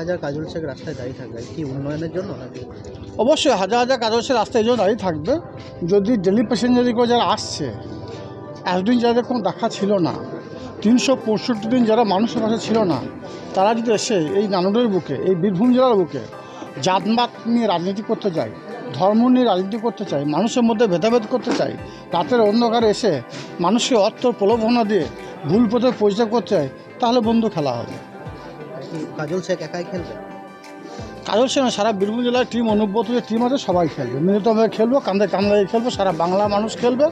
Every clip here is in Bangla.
হাজার কাজল শেখ রাস্তায় দাঁড়িয়ে থাকবে অবশ্যই হাজার হাজার কাজের রাস্তায় এই জন্য দাঁড়িয়ে থাকবে। যদি ডেলি প্যাসেঞ্জারি করে যারা আসছে এতদিন যাদের কোনো দেখা ছিল না, তিনশো পঁয়ষট্টি দিন যারা মানুষের পাশে ছিল না, তারা যদি এসে এই নানুরের বুকে, এই বীরভূম জেলার বুকে জাতমাত নিয়ে রাজনীতি করতে চায়, ধর্ম নিয়ে রাজনীতি করতে চায়, মানুষের মধ্যে ভেদাভেদ করতে চায়, রাতের অন্ধকারে এসে মানুষকে অর্থ প্রলোভনা দিয়ে ভুল পথে পরিচয় করতে চায়, তাহলে বন্ধু খেলা হবে। কি কাজল শেখ একাই খেলবে? কাজল সেনা সারা বীরভূম জেলার টিম অনুব্রত যে টিম আছে সবাই খেলবে। মিলিতভাবে খেলব কান্দে কান্দে খেলব সারা বাংলা মানুষ খেলবে।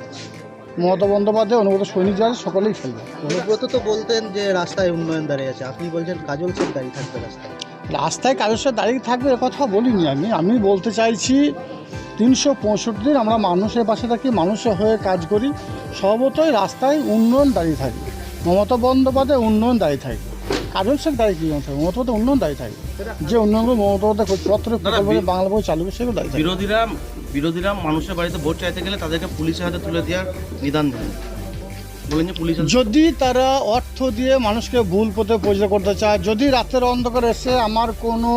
মমতা বন্দ্যোপাধ্যায় অনুব্রত সৈনিক যারা সকলেই খেলবে। অনুব্রত তো বলতেন যে রাস্তায় উন্নয়ন দাঁড়িয়ে আছে। আপনি বলছেন কাজল শেখ দাঁড়িয়ে থাকবে রাস্তায়। রাস্তায় কাজের সাথে দাঁড়িয়ে থাকবে এ কথা বলিনি আমি। আমি বলতে চাইছি তিনশো পঁয়ষট্টি দিন আমরা মানুষের পাশে থাকি মানুষের হয়ে কাজ করি সর্বতই রাস্তায় উন্নয়ন দাঁড়িয়ে থাকবে মমতা বন্দ্যোপাধ্যায় উন্নয়ন দাঁড়িয়ে থাকবে কাজল শেখ দাঁড়িয়ে কী থাকবে মমতা উন্নয়ন দাঁড়িয়ে থাকবে যে উন্নয়নগুলো মমতা প্রকল্পে বাংলা বই চালু সেগুলো থাকবে বিরোধীরা বিরোধীরা মানুষের বাড়িতে ভোট চাইতে গেলে তাদেরকে পুলিশের হাতে তুলে দেওয়ার নিদান দিলেন যদি তারা অর্থ দিয়ে মানুষকে ভুল পথে পরিচয় করতে চায় যদি রাতের অন্ধকার এসে আমার কোনো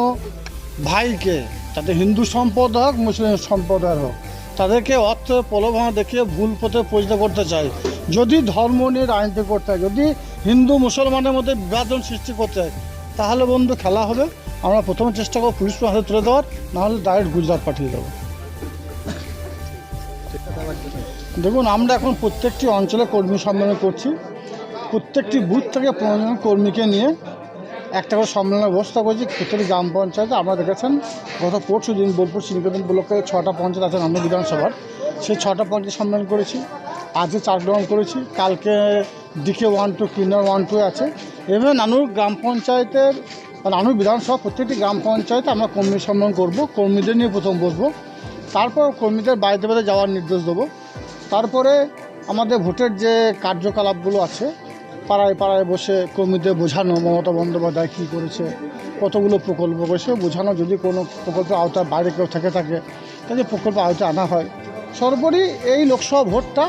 ভাইকে তাতে হিন্দু সম্প্রদায় হোক মুসলিম সম্প্রদায়ের হোক তাদেরকে অর্থ প্রলোভনা দেখিয়ে ভুল পথে পরিচয় করতে চায় যদি ধর্ম নিয়ে রাজনীতি করতে হয়, যদি হিন্দু মুসলমানের মধ্যে বিভাজন সৃষ্টি করতে হয়, তাহলে বন্ধু খেলা হবে। আমরা প্রথমে চেষ্টা করব পুলিশ হাতে তুলে দেওয়ার, নাহলে ডাইরেক্ট গুজরাট পাঠিয়ে দেবো। দেখুন, আমরা এখন প্রত্যেকটি অঞ্চলে কর্মী সম্মেলন করছি। প্রত্যেকটি বুথ থেকে পনেরো জন কর্মীকে নিয়ে একটা করে সম্মেলনের ব্যবস্থা করেছি। প্রত্যেকটি গ্রাম পঞ্চায়েতে আপনারা দেখেছেন, গত পরশু দিন বোলপুর শ্রীনিকেতন ব্লকে ছটা পঞ্চায়েত আছে আমরা বিধানসভার। সেই ছটা পঞ্চায়েত সম্মেলন করেছি। আজকে চার গ্রাম করেছি। কালকে ডিকে ওয়ান টু কিনার ওয়ান টু আছে। এভাবে নানুর গ্রাম পঞ্চায়েতের নানুর বিধানসভা প্রত্যেকটি গ্রাম পঞ্চায়েতে আমরা কর্মী সম্মেলন করব, কর্মীদের নিয়ে প্রথম বসবো। তারপর কর্মীদের বাড়িতে বাড়িতে যাওয়ার নির্দেশ দেবো। তারপরে আমাদের ভোটের যে কার্যকলাপগুলো আছে, পাড়ায় পাড়ায় বসে কর্মীদের বোঝানো, মমতা বন্দ্যোপাধ্যায় কী করেছে, কতগুলো প্রকল্প করেছে, বোঝানো যদি কোনো প্রকল্পের আওতায় বাইরে কেউ থেকে থাকে, তাহলে প্রকল্প আওতায় আনা হয়। সর্বোপরি এই লোকসভা ভোটটা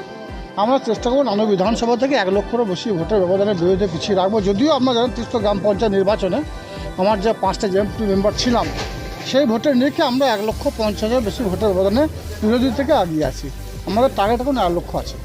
আমরা চেষ্টা করব নানা বিধানসভা থেকে এক লক্ষেরও বেশি ভোটের ব্যবধানের বিরুদ্ধে পিছিয়ে রাখব। যদিও আমরা জানেন তিস্ত গ্রাম পঞ্চায়েত নির্বাচনে আমার যে পাঁচটা এমপি মেম্বার ছিলাম, সেই ভোটের নিরিখে আমরা এক লক্ষ পঞ্চাশ হাজার বেশি ভোটের ব্যবধানে বিরোধী থেকে আগিয়ে আছি। আমাদের টার্গেট এখন এক লক্ষ আছে।